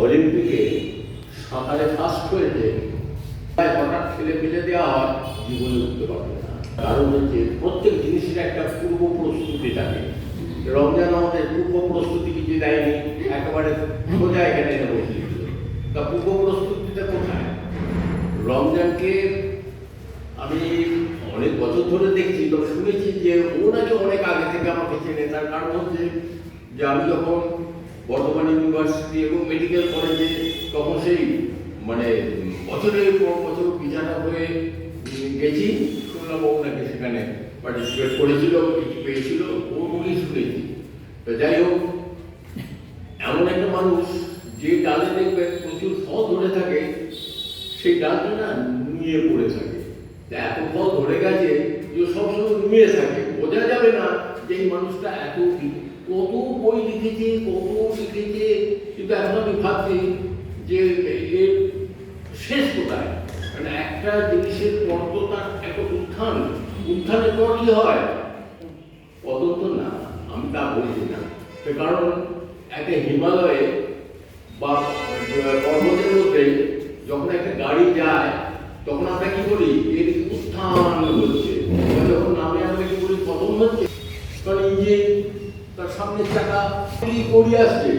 অলিম্পিকে সাঁতারে ফার্স্ট হয়েছে তাই হঠাৎ ঠেলে ফেলে দেওয়া হয়, জীবনে উঠতে পারবে না। কারণ হচ্ছে প্রত্যেক জিনিসের একটা পূর্ব প্রস্তুতি থাকে। রমজান আমাদের পূর্ব প্রস্তুতি কিছু দেয়নি? একেবারে সোজা এখানে বসে তা পূর্ব প্রস্তুতিটা কোথায়? রমজানকে আমি অনেক বছর ধরে দেখছি, তবে শুনেছি যে ও নাকি অনেক আগে থেকে আমাকে চেনে। তার কারণ হচ্ছে যে আমি যখন বর্ধমান ইউনিভার্সিটি এবং মেডিকেল কলেজে তখন সেই মানে বছরের পর বছর বিছানা হয়ে গেছি। শুনলাম ও নাকি সেখানে পার্টিসিপেট করেছিল, কিছু পেয়েছিল, ও শুনেছি। তো যাই হোক, এমন একটা মানুষ যে ডালে দেখবে প্রচুর ফল ধরে থাকে, সেই ডালটা না নুয়ে পড়ে থাকে। এত ফল ধরে গেছে যে সবসময় নুয়ে থাকে। বোঝা যাবে না যে এই মানুষটা এত কত বই লিখেছে, কত আমি যে এর শেষ কোথায়? মানে একটা জিনিসের পর তো তার উত্থান, উত্থানের পর কি হয়? পতন তো না, আমি তা বলছি না। সে কারণ একটা হিমালয়ে বা পর্বতের মধ্যে যখন একটা গাড়ি যায়, তখন আমরা কি করি এর উত্থান হচ্ছে। যখন নামে আমরা কি করি পতন হচ্ছে। কারণ ইঞ্জিন তার সামনের চাকা কি করিয়ে আসছে।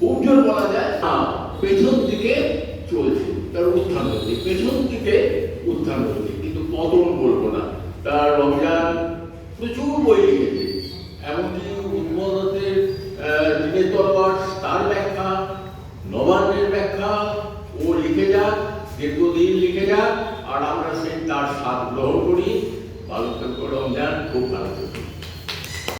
জোর বলা যায়? না, পেছন দিকে চলছে। তার উত্থান হচ্ছে। পেছন দিকে উত্থান হচ্ছে। কিন্তু পতন বলব না। তার রমজান প্রচুর বই লিখেছে। এমনকি উদ্বোধনের দিনের তরবার তার ব্যাখ্যা, নবান্নের ব্যাখ্যা, ও লিখে যাক, দীর্ঘদিন লিখে যাক, আর আমরা সেই তার স্বাদ গ্রহণ করি। ভালো রমজান, খুব ভালো